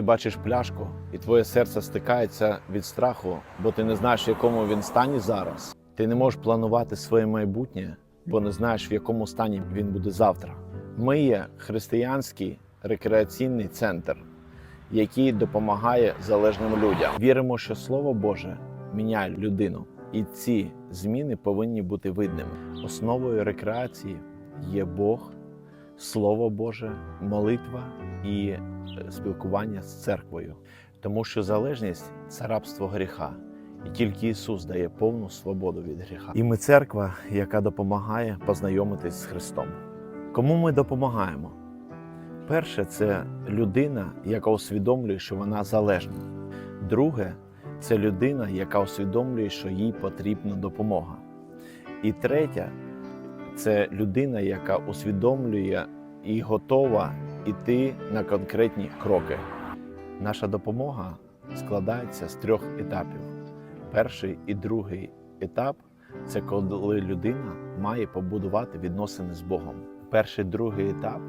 Ти бачиш пляшку, і твоє серце стикається від страху, бо ти не знаєш, в якому він стані зараз. Ти не можеш планувати своє майбутнє, бо не знаєш, в якому стані він буде завтра. Ми є християнський рекреаційний центр, який допомагає залежним людям. Віримо, що Слово Боже міняє людину, і ці зміни повинні бути видними. Основою рекреації є Бог, Слово Боже, молитва і е, спілкування з церквою, тому що залежність це рабство гріха, і тільки Ісус дає повну свободу від гріха. І ми церква, яка допомагає познайомитись з Христом. Кому ми допомагаємо? Перше, це людина, яка усвідомлює, що вона залежна. Друге, це людина, яка усвідомлює, що їй потрібна допомога. І третє, це людина, яка усвідомлює і готова йти на конкретні кроки. Наша допомога складається з трьох етапів. Перший і другий етап це коли людина має побудувати відносини з Богом. Перший другий етап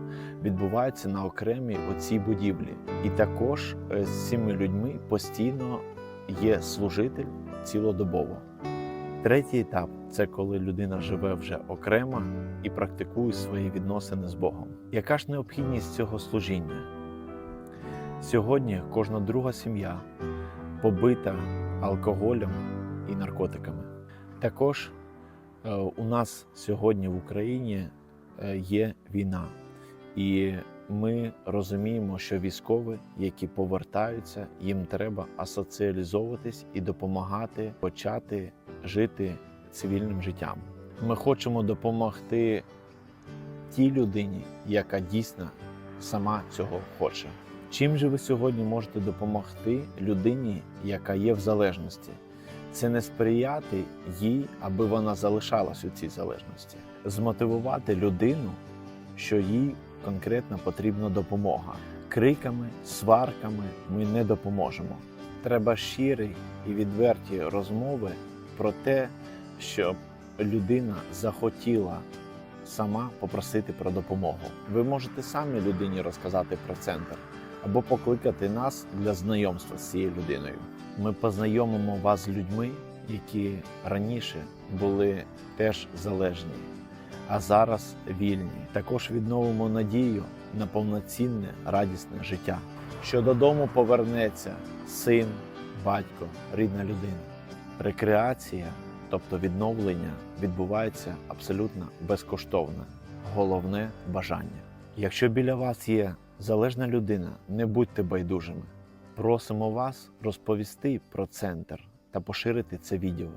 відбувається на окремій оцій будівлі. І також е, з цими людьми постійно є служитель цілодобово. Третій етап це коли людина живе вже окремо і практикує свої відносини з Богом. Яка ж необхідність цього служіння? Сьогодні кожна друга сім'я побита алкоголем і наркотиками. Також е, у нас сьогодні в Україні е, є війна, і ми розуміємо, що військові, які повертаються, їм треба асоціалізовуватись і допомагати почати жити цивільним життям. Ми хочемо допомогти тій людині, яка дійсно сама цього хоче. Чим же ви сьогодні можете допомогти людині, яка є в залежності? Це не сприяти їй, аби вона залишалась у цій залежності, змотивувати людину, що їй конкретно потрібна допомога. Криками, сварками ми не допоможемо. Треба щирі і відверті розмови про те, щоб людина захотіла сама попросити про допомогу. Ви можете самі людині розказати про центр або покликати нас для знайомства з цією людиною. Ми познайомимо вас з людьми, які раніше були теж залежні, а зараз вільні. Також відновимо надію на повноцінне радісне життя. Що додому повернеться син, батько, рідна людина. Рекреація, тобто відновлення, відбувається абсолютно безкоштовно. Головне бажання. Якщо біля вас є залежна людина, не будьте байдужими. Просимо вас розповісти про центр та поширити це відео.